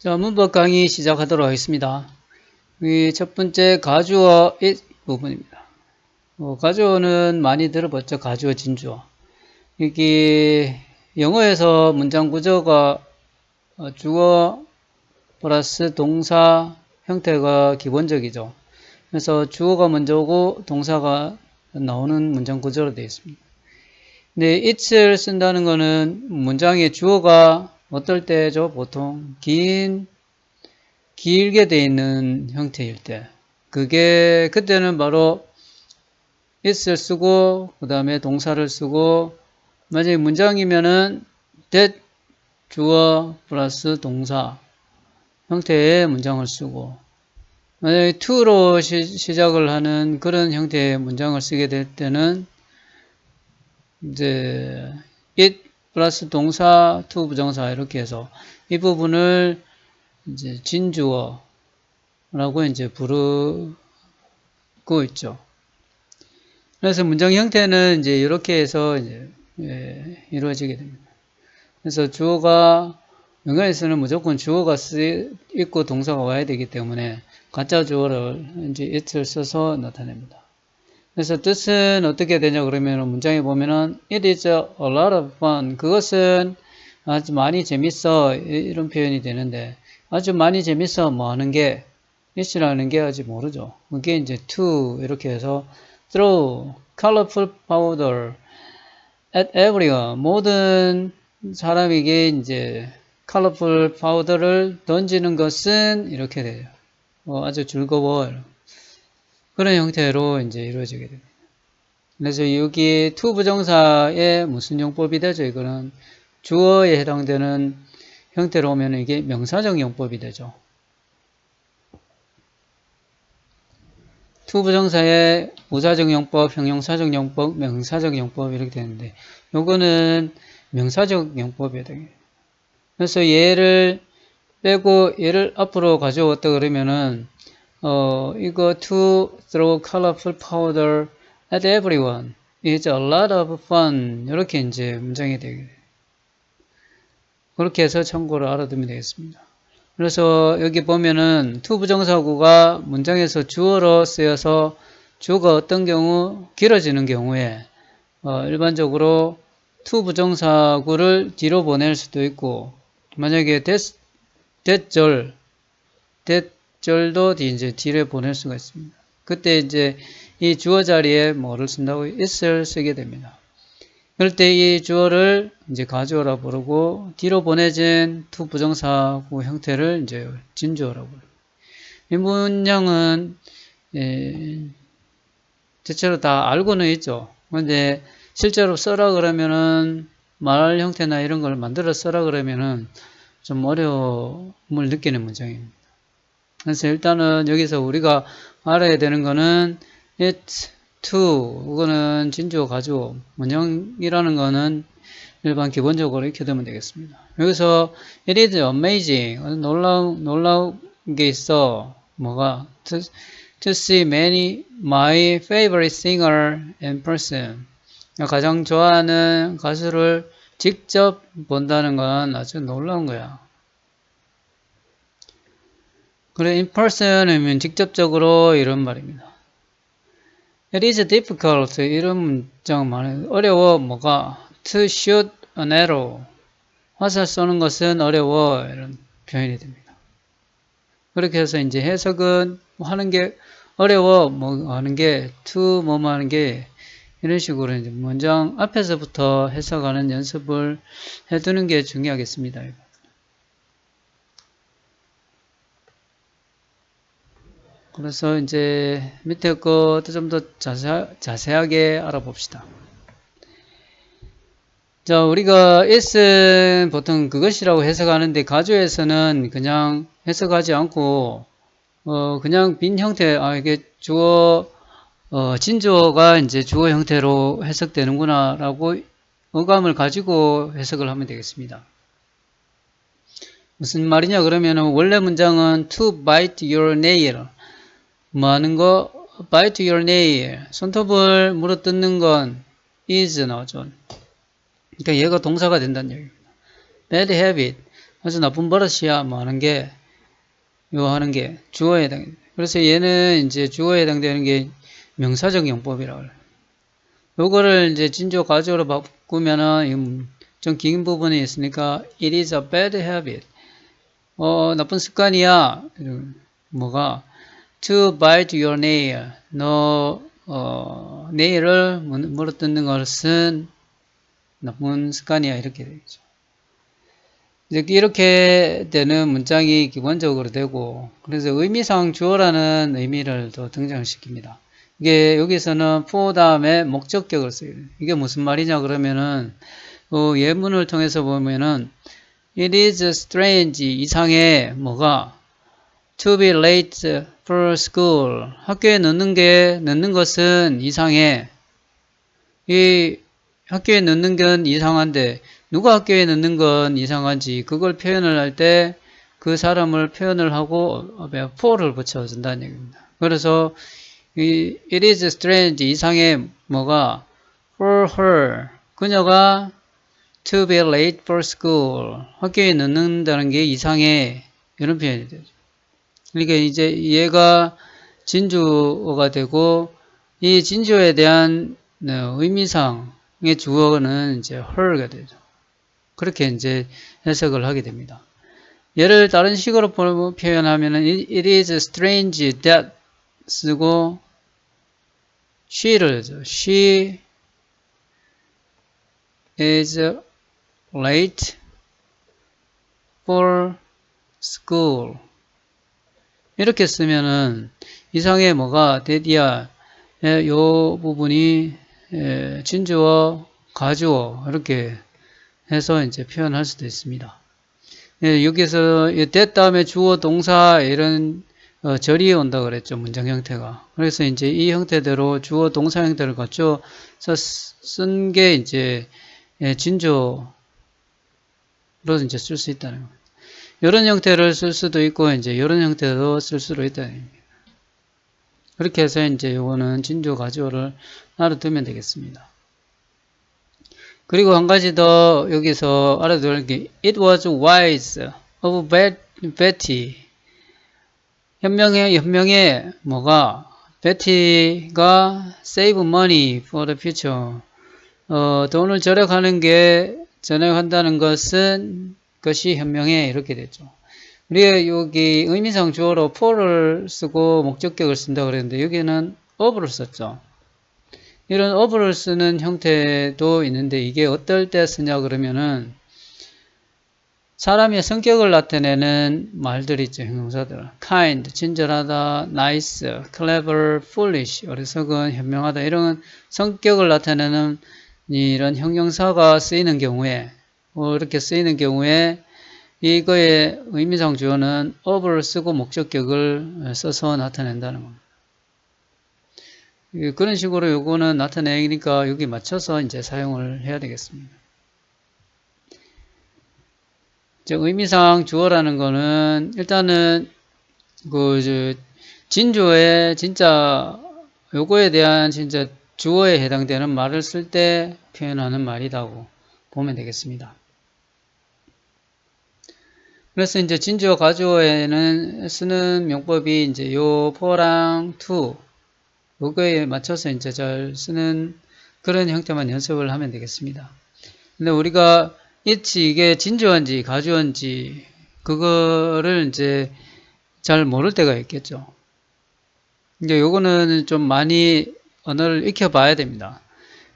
자, 문법 강의 시작하도록 하겠습니다. 이첫 번째 가주어 it 부분입니다. 어, 가주어는 많이 들어봤죠. 가주어, 진주어. 여기 영어에서 문장 구조가 어, 주어 플러스 동사 형태가 기본적이죠. 그래서 주어가 먼저 오고 동사가 나오는 문장 구조로 되어 있습니다. 근데 it을 쓴다는 거는 문장의 주어가 어떨 때죠? 보통 긴 길게 돼 있는 형태일 때 그게 그때는 바로 it을 쓰고 그 다음에 동사를 쓰고 만약에 문장이면은 that 주어 플러스 동사 형태의 문장을 쓰고 만약에 to로 시, 작을 하는 그런 형태의 문장을 쓰게 될 때는 이제 it 플러스 동사 to 부정사 이렇게 해서 이 부분을 이제 진주어라고 이제 부르고 있죠. 그래서 문장 형태는 이제 이렇게 해서 이제 예, 이루어지게 됩니다. 그래서 주어가 영어에서는 무조건 주어가 쓰 있고 동사가 와야 되기 때문에 가짜 주어를 이제 it을 써서 나타냅니다. 그래서 뜻은 어떻게 되냐 그러면 문장에 보면은 it is a lot of fun. 그것은 아주 많이 재밌어 이런 표현이 되는데 아주 많이 재밌어 뭐 하는 게 it이라는 게 아직 모르죠. 그게 이제 to 이렇게 해서 throw colorful powder at everyone 모든 사람에게 이제 colorful powder를 던지는 것은 이렇게 돼요. 어, 아주 즐거워. 그런 형태로 이제 이루어지게 됩니다. 그래서 여기 to 부정사의 무슨 용법이 되죠? 이거는 주어에 해당되는 형태로 오면 이게 명사적 용법이 되죠. to 부정사의 우사적 용법, 형용사적 용법, 명사적 용법 이렇게 되는데 요거는 명사적 용법이에요. 그래서 얘를 빼고 얘를 앞으로 가져왔다 그러면은 어, 이거 to throw colorful powder at everyone is a lot of fun 이렇게 이제 문장이 되게. 그렇게 해서 참고를 알아두면 되겠습니다. 그래서 여기 보면은 to 부정사구가 문장에서 주어로 쓰여서 주어가 어떤 경우 길어지는 경우에 어, 일반적으로 to 부정사구를 뒤로 보낼 수도 있고 만약에 that, that절 that 절도 이제 뒤에 보낼 수가 있습니다. 그때 이제 이 주어 자리에 뭐를 쓴다고 is를 쓰게 됩니다. 그럴 때 이 주어를 이제 가주어라 부르고 뒤로 보내진 to 부정사구 형태를 이제 진주어라고 부릅니다. 이 문장은 예, 대체로 다 알고는 있죠. 근데 실제로 써라 그러면은 말 형태나 이런 걸 만들어 써라 그러면은 좀 어려움을 느끼는 문장입니다. 그래서 일단은 여기서 우리가 알아야 되는 거는 it, to, 그거는 진주어 가주어, 문형이라는 거는 일반 기본적으로 익혀 두면 되겠습니다. 여기서 it is amazing, 놀라운, 놀라운 게 있어. 뭐가? To, to see many, my favorite singer in person. 가장 좋아하는 가수를 직접 본다는 건 아주 놀라운 거야. 그래, in person이면 직접적으로 이런 말입니다. It is difficult. 이런 문장 많아요. 어려워. 뭐가? To shoot an arrow. 화살 쏘는 것은 어려워. 이런 표현이 됩니다. 그렇게 해서 이제 해석은 뭐 하는 게 어려워. 뭐 하는 게 to 뭐 하는 게 이런 식으로 이제 문장 앞에서부터 해석하는 연습을 해두는 게 중요하겠습니다. 그래서 이제 밑에 것도 좀 더 자세하게 알아봅시다. 자, 우리가 S는 보통 그것이라고 해석하는데 가주에서는 그냥 해석하지 않고 어 그냥 빈 형태 아 이게 주어 어 진주어가 이제 주어 형태로 해석되는구나라고 어감을 가지고 해석을 하면 되겠습니다. 무슨 말이냐 그러면은 원래 문장은 to bite your nail 뭐 하는 거 bite your nail 손톱을 물어 뜯는 건 is 나오죠. 그러니까 얘가 동사가 된다는 얘기입니다. bad habit 아주 나쁜 버릇이야 뭐 하는 게 요 하는 게 주어에 해당. 그래서 얘는 이제 주어에 해당되는 게 명사적 용법이라고 그래요. 요거를 이제 진조 가조로 바꾸면은 좀 긴 부분이 있으니까 it is a bad habit. 어, 나쁜 습관이야. 뭐가 to bite your nail. 너 어, 네일을 물어뜯는 것은 나쁜 습관이야 이렇게 되죠. 이렇게 되는 문장이 기본적으로 되고 그래서 의미상 주어라는 의미를 또 등장시킵니다. 이게 여기서는 for 다음에 목적격을 써요. 이게 무슨 말이냐 그러면은 어, 예문을 통해서 보면은 it is strange 이상해 뭐가 to be late for school. 학교에 늦는 게 늦는 것은 이상해. 이 학교에 늦는 건 이상한데 누가 학교에 늦는 건 이상한지 그걸 표현을 할 때 그 사람을 표현을 하고 for를 붙여준다는 얘기입니다. 그래서 이 it is strange 이상해 뭐가? for her. 그녀가 to be late for school. 학교에 늦는다는 게 이상해. 이런 표현이 되죠. 그러니까 이제 얘가 진주어가 되고 이 진주어에 대한 어, 의미상의 주어는 이제 her가 되죠. 그렇게 이제 해석을 하게 됩니다. 얘를 다른 식으로 표현하면은 it is strange that 쓰고 she를 하죠. she is late for school 이렇게 쓰면은 이상의 뭐가 데디야 요 부분이 진주어 가주어 이렇게 해서 이제 표현할 수도 있습니다. 예, 여기서 that 다음에 주어 동사 이런 어, 절이 온다 그랬죠 문장 형태가 그래서 이제 이 형태대로 주어 동사 형태를 갖춰 쓴게 이제 예, 진조로 이제 쓸 수 있다는 겁니다. 이런 형태를 쓸 수도 있고 이제 이런 형태도 쓸 수도 겁니다. 그렇게 해서 이제 요거는 진조 가지오를 알아두면 되겠습니다. 그리고 한 가지 더 여기서 알아둘 게 It was wise of Betty 현명해 현명해 뭐가 베티가 save money for the future 어, 돈을 절약하는 게 절약한다는 것은 것이 현명해 이렇게 되죠. 우리가 여기 의미상 주어로 for를 쓰고 목적격을 쓴다 그랬는데 여기는 of를 썼죠. 이런 of를 쓰는 형태도 있는데 이게 어떨 때 쓰냐 그러면은 사람의 성격을 나타내는 말들이 있죠. 형용사들. kind, 친절하다, nice, clever, foolish, 어리석은, 현명하다 이런 성격을 나타내는 이런 형용사가 쓰이는 경우에 뭐 이렇게 쓰이는 경우에 이거의 의미상 주어는 of를 쓰고 목적격을 써서 나타낸다는 겁니다. 그런 식으로 요거는 나타내니까 여기 맞춰서 이제 사용을 해야 되겠습니다. 의미상 주어라는 거는 일단은 그 진주어에 진짜 요거에 대한 진짜 주어에 해당되는 말을 쓸 때 표현하는 말이라고 보면 되겠습니다. 그래서 이제 진주어 가주어에는 쓰는 명법이 이제 요 포랑 투 요거에 맞춰서 이제 잘 쓰는 그런 형태만 연습을 하면 되겠습니다. 근데 우리가 이치 이게 진주어인지 가주어인지 그거를 이제 잘 모를 때가 있겠죠. 이제 요거는 좀 많이 언어를 익혀봐야 됩니다.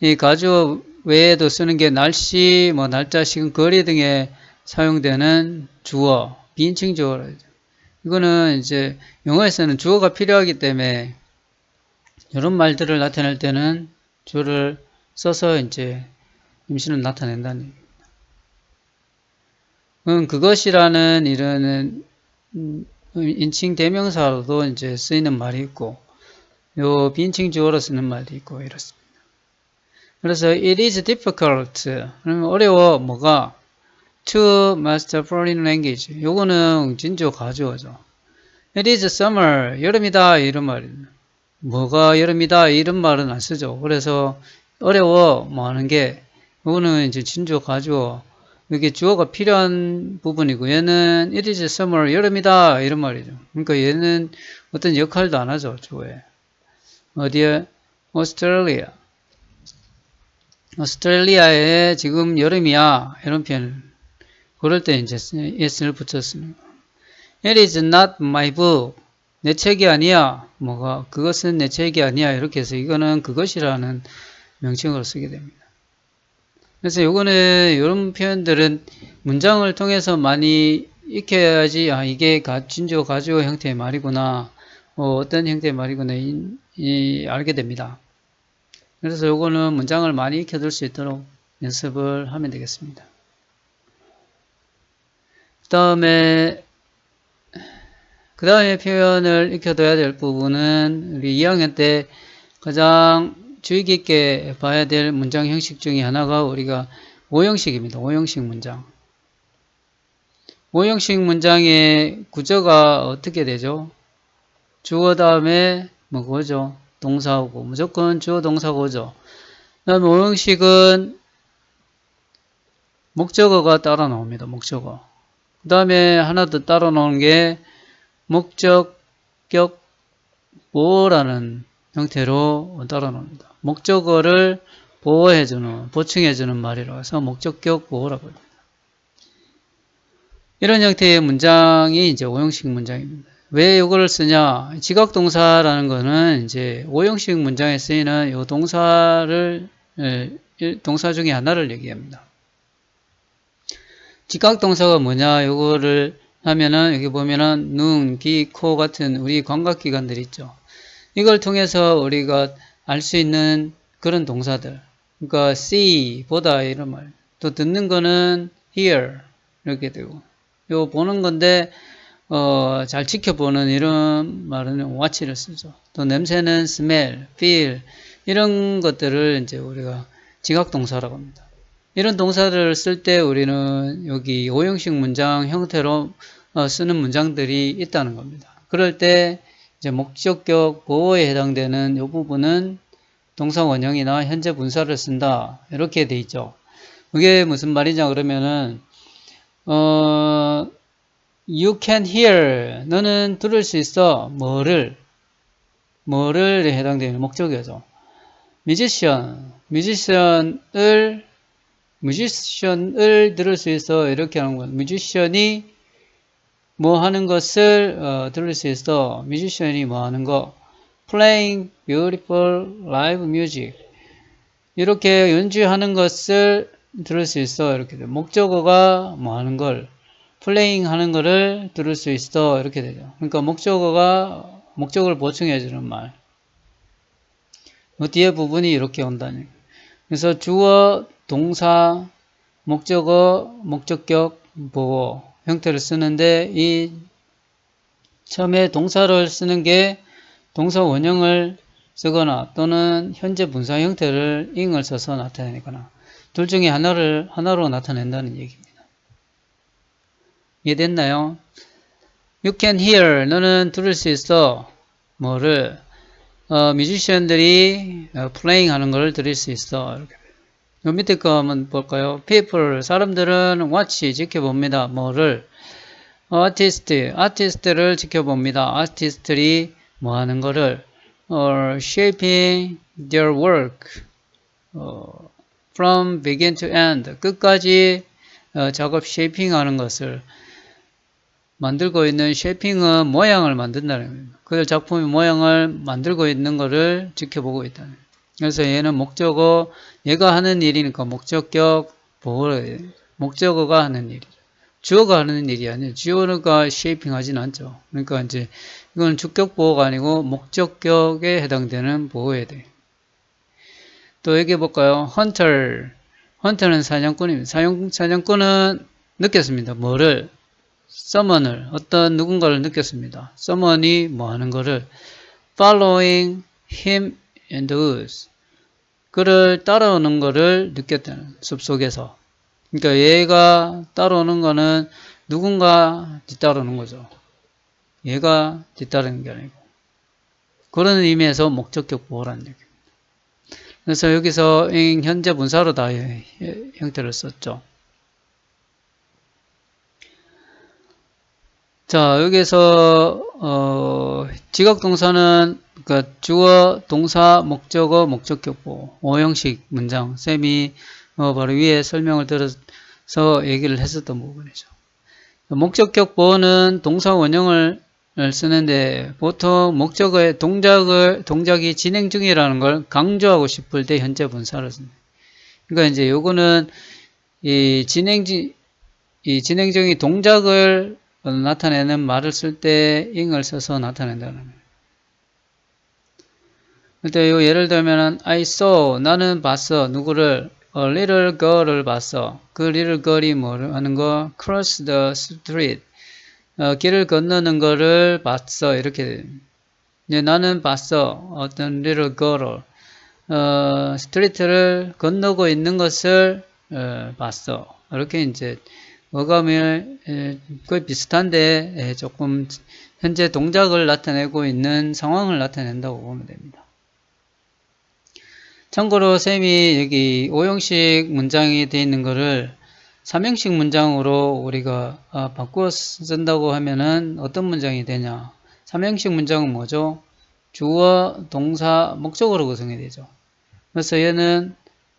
이 가주어 외에도 쓰는 게 날씨, 뭐 날짜, 시간, 거리 등에 사용되는 주어, 비인칭 주어라. 이거는 이제 영어에서는 주어가 필요하기 때문에 이런 말들을 나타낼 때는 주어를 써서 이제 임신을 나타낸다는 얘기입니다. 음, 그것이라는 이런 인칭 대명사로도 이제 쓰이는 말이 있고 요 빈칭 주어로 쓰는 말도 있고 이렇습니다. 그래서 it is difficult 그러면 어려워 뭐가 to master foreign language. 요거는 진주 가주어죠. it is summer. 여름이다. 이런 말입니다. 뭐가 여름이다. 이런 말은 안 쓰죠. 그래서 어려워. 뭐 하는 게. 요거는 이제 진주 가주어 여기 주어가 필요한 부분이고 얘는 it is summer. 여름이다. 이런 말이죠. 그러니까 얘는 어떤 역할도 안 하죠 주어에. 어디에? 오스트레일리아 오스트레일리아에 지금 여름이야. 이런 표현 그럴 때 이제 s를 붙였습니다. It is not my book. 내 책이 아니야. 뭐가 그것은 내 책이 아니야. 이렇게 해서 이거는 그것이라는 명칭으로 쓰게 됩니다. 그래서 요거는 이런 표현들은 문장을 통해서 많이 익혀야지 아 이게 진주어 가주어 형태의 말이구나 어, 떤 형태의 말이구나 이, 이, 알게 됩니다. 그래서 요거는 문장을 많이 익혀둘 수 있도록 연습을 하면 되겠습니다. 그 다음에 그 다음에 표현을 익혀둬야 될 부분은 우리 2학년 때 가장 주의 깊게 봐야 될 문장 형식 중에 하나가 우리가 오형식입니다. 오형식 문장. 오형식 문장의 구조가 어떻게 되죠? 주어 다음에 뭐 그거죠? 동사하고 무조건 주어 동사고 죠 그다음에 오형식은 목적어가 따라 나옵니다. 목적어. 그 다음에 하나 더 따라 나오는 게 목적격 뭐라는 형태로 따라 나옵니다. 목적어를 보호해주는, 보충해주는 말이라고 해서 목적격 보호라고 합니다. 이런 형태의 문장이 이제 오형식 문장입니다. 왜 이거를 쓰냐? 지각 동사라는 거는 이제 오형식 문장에 쓰이는 이 동사를, 동사 중에 하나를 얘기합니다. 지각동사가 뭐냐? 이거를 하면은 여기 보면은 눈, 귀, 코 같은 우리 감각기관들 있죠. 이걸 통해서 우리가 알 수 있는 그런 동사들. 그러니까 see, 보다 이런 말. 또 듣는 거는 hear 이렇게 되고. 요 보는 건데 어, 잘 지켜보는 이런 말은 watch를 쓰죠. 또 냄새는 smell, feel 이런 것들을 이제 우리가 지각 동사라고 합니다. 이런 동사를 쓸 때 우리는 여기 오형식 문장 형태로 어, 쓰는 문장들이 있다는 겁니다. 그럴 때 이제 목적격 보호에 해당되는 이 부분은 동사 원형이나 현재 분사를 쓴다. 이렇게 돼 있죠. 그게 무슨 말이냐 그러면은 어 you can hear 너는 들을 수 있어 뭐를 뭐를 해당되는 목적이죠. 뮤지션 뮤지션을 뮤지션을 들을 수 있어 이렇게 하는 거예요. 뮤지션이 뭐 하는 것을 어, 들을 수 있어. 뮤지션이 뭐 하는 거. playing beautiful live music. 이렇게 연주하는 것을 들을 수 있어. 이렇게 돼. 목적어가 뭐 하는 걸. playing 하는 거를 들을 수 있어. 이렇게 되죠. 그러니까 목적어가 목적을 보충해 주는 말. 그 뒤에 부분이 이렇게 온다니. 그래서 주어, 동사, 목적어, 목적격, 보호. 형태를 쓰는데 이 처음에 동사를 쓰는 게 동사 원형을 쓰거나 또는 현재 분사 형태를 ing을 써서 나타내거나 둘 중에 하나를 하나로 나타낸다는 얘기입니다. 이해됐나요? You can hear 너는 들을 수 있어 뭐를 어, 뮤지션들이 어, 플레잉 하는 걸 들을 수 있어 이렇게 요 밑에 거 한번 볼까요? people, 사람들은 watch, 지켜봅니다. 뭐를? artist, artist를 지켜봅니다. artist들이 뭐 하는 거를? or shaping their work 어, from begin to end 끝까지 어, 작업 shaping 하는 것을 만들고 있는 shaping은 모양을 만든다는 겁니다. 그 작품의 모양을 만들고 있는 것을 지켜보고 있다는 겁니다. 그래서 얘는 목적어, 얘가 하는 일이니까 목적격 보호를, 목적어가 하는 일이죠. 주어가 하는 일이 아니에요. 주어가 쉐이핑 하진 않죠. 그러니까 이제 이건 주격 보호가 아니고 목적격에 해당되는 보호에 돼. 또 얘기해 볼까요? 헌터. 헌터는 사냥꾼입니다. 사냥, 사냥꾼은 느꼈습니다. 뭐를? 서먼을, 어떤 누군가를 느꼈습니다. 서먼이 뭐 하는 거를 following him the woods. 그를 따라오는 것을 느꼈다는 숲속에서. 그러니까 얘가 따라오는 거는 누군가 뒤따르는 거죠. 얘가 뒤따르는 게 아니고. 그런 의미에서 목적격 보호라는 얘기입니다. 그래서 여기서 현재 분사로 다 형태를 썼죠. 자, 여기서 어, 지각동사는 그 주어, 동사, 목적어, 목적격보 5형식 문장 쌤이 어, 바로 위에 설명을 들어서 얘기를 했었던 부분이죠. 목적격보는 동사 원형을 쓰는데 보통 목적어의 동작을 동작이 진행 중이라는 걸 강조하고 싶을 때 현재 분사를 씁니다. 그러니까 이제 요거는 이 진행 이 진행 중의 동작을 나타내는 말을 쓸 때 ing을 써서 나타낸다는 거예요. 예를 들면은 I saw 나는 봤어. 누구를? A little girl을 봤어. 그 little girl이 뭐 하는 거? Cross the street. 어, 길을 건너는 거를 봤어. 이렇게 이제 나는 봤어. 어떤 little girl 어, 스트리트를 건너고 있는 것을 어, 봤어. 이렇게 이제 어감을 거의 비슷한데 조금 현재 동작을 나타내고 있는 상황을 나타낸다고 보면 됩니다. 참고로 쌤이 여기 5형식 문장이 되어 있는 것을 3형식 문장으로 우리가 아, 바꾸어 쓴다고 하면은 어떤 문장이 되냐 3형식 문장은 뭐죠? 주어, 동사, 목적으로 구성이 되죠. 그래서 얘는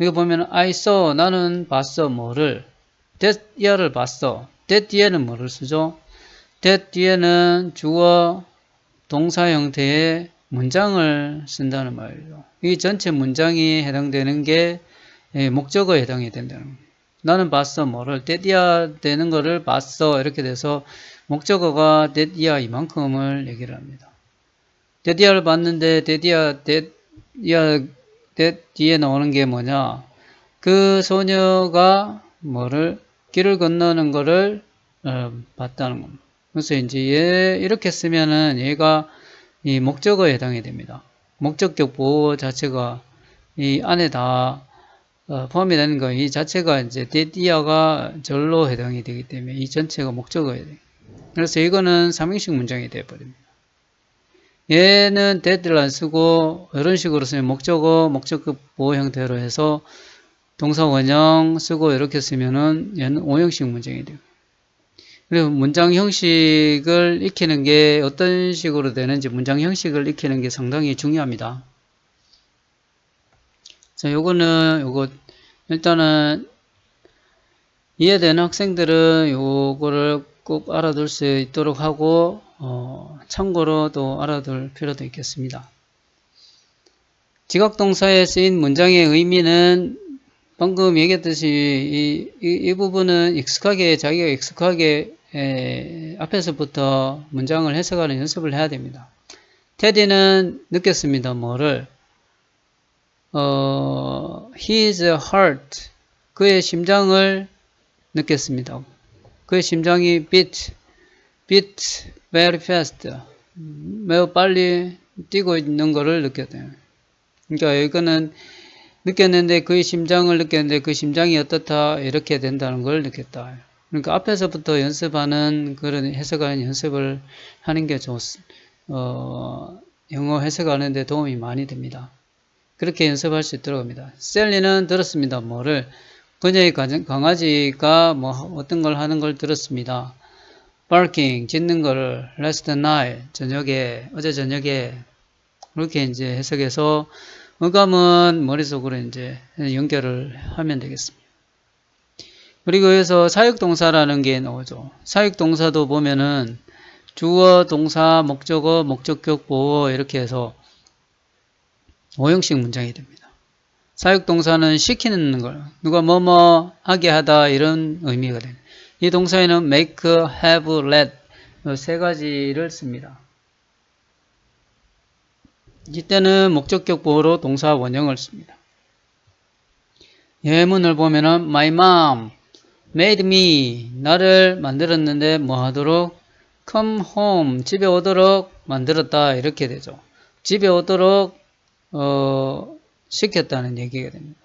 여기 보면 I saw 나는 봤어 뭐를 that year를 봤어. that 뒤에는 뭐를 쓰죠? that 뒤에는 주어 동사 형태의 문장을 쓴다는 말이죠. 이 전체 문장이 해당되는 게 예, 목적어에 해당이 된다는 거예요. 나는 봤어 뭐를 year 되는 거를 봤어 이렇게 돼서 목적어가 year 이만큼을 얘기를 합니다. year를 봤는데 that year, that 뒤에 나오는 게 뭐냐 그 소녀가 뭐를 길을 건너는 거를 어, 봤다는 겁니다. 그래서 이제 얘 이렇게 쓰면은 얘가 이 목적어에 해당이 됩니다. 목적격 보호 자체가 이 안에 다 어, 포함이 되는 거, 이 자체가 이제 데디아가 절로 해당이 되기 때문에 이 전체가 목적어에 돼. 그래서 이거는 삼형식 문장이 되어버립니다. 얘는 데드를 안 쓰고 이런 식으로 쓰면 목적어, 목적격 보호 형태로 해서 동사 원형 쓰고 이렇게 쓰면은 얘는 5형식 문장이 돼요. 그리고 문장 형식을 익히는 게 어떤 식으로 되는지 문장 형식을 익히는 게 상당히 중요합니다. 자, 요거는 요거 일단은 이해되는 학생들은 요거를 꼭 알아둘 수 있도록 하고 어, 참고로 또 알아둘 필요도 있겠습니다. 지각동사에 쓰인 문장의 의미는 방금 얘기했듯이 이, 이, 이 부분은 익숙하게 자기가 익숙하게 에, 앞에서부터 문장을 해석하는 연습을 해야 됩니다. 테디는 느꼈습니다. 뭐를 어, his heart 그의 심장을 느꼈습니다. 그의 심장이 beat beat very fast 매우 빨리 뛰고 있는 것을 느꼈대요. 그러니까 이거는 느꼈는데 그의 심장을 느꼈는데 그 심장이 어떻다 이렇게 된다는 걸 느꼈다. 그러니까 앞에서부터 연습하는 그런 해석하는 연습을 하는 게 좋, 어, 영어 해석하는데 도움이 많이 됩니다. 그렇게 연습할 수 있도록 합니다. 셀리는 들었습니다. 뭐를 그녀의 강아지가 뭐 어떤 걸 하는 걸 들었습니다. barking 짖는 거를 last night 저녁에 어제 저녁에 그렇게 이제 해석해서 어감은 머릿속으로 이제 연결을 하면 되겠습니다. 그리고 여기서 사역동사라는 게 나오죠. 사역동사도 보면은 주어, 동사, 목적어, 목적격, 보어 이렇게 해서 5형식 문장이 됩니다. 사역동사는 시키는 걸, 누가 뭐뭐 하게 하다 이런 의미가 됩니다. 이 동사에는 make, have, let 세 가지를 씁니다. 이때는 목적격 보호로 동사 원형을 씁니다. 예문을 보면은 My mom made me 나를 만들었는데 뭐 하도록 come home 집에 오도록 만들었다 이렇게 되죠. 집에 오도록 어, 시켰다는 얘기가 됩니다.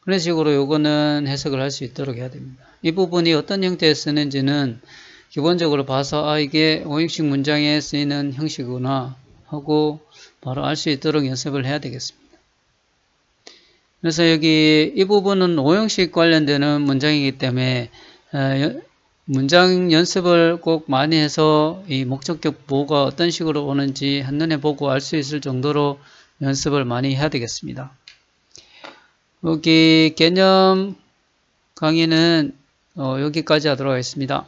그런 식으로 요거는 해석을 할 수 있도록 해야 됩니다. 이 부분이 어떤 형태에 쓰는지는 기본적으로 봐서 아 이게 오형식 문장에 쓰이는 형식이구나 하고 바로 알 수 있도록 연습을 해야 되겠습니다. 그래서 여기 이 부분은 오형식 관련되는 문장이기 때문에 어, 문장 연습을 꼭 많이 해서 이 목적격 보호가 어떤 식으로 오는지 한눈에 보고 알 수 있을 정도로 연습을 많이 해야 되겠습니다. 여기 개념 강의는 어, 여기까지 하도록 하겠습니다.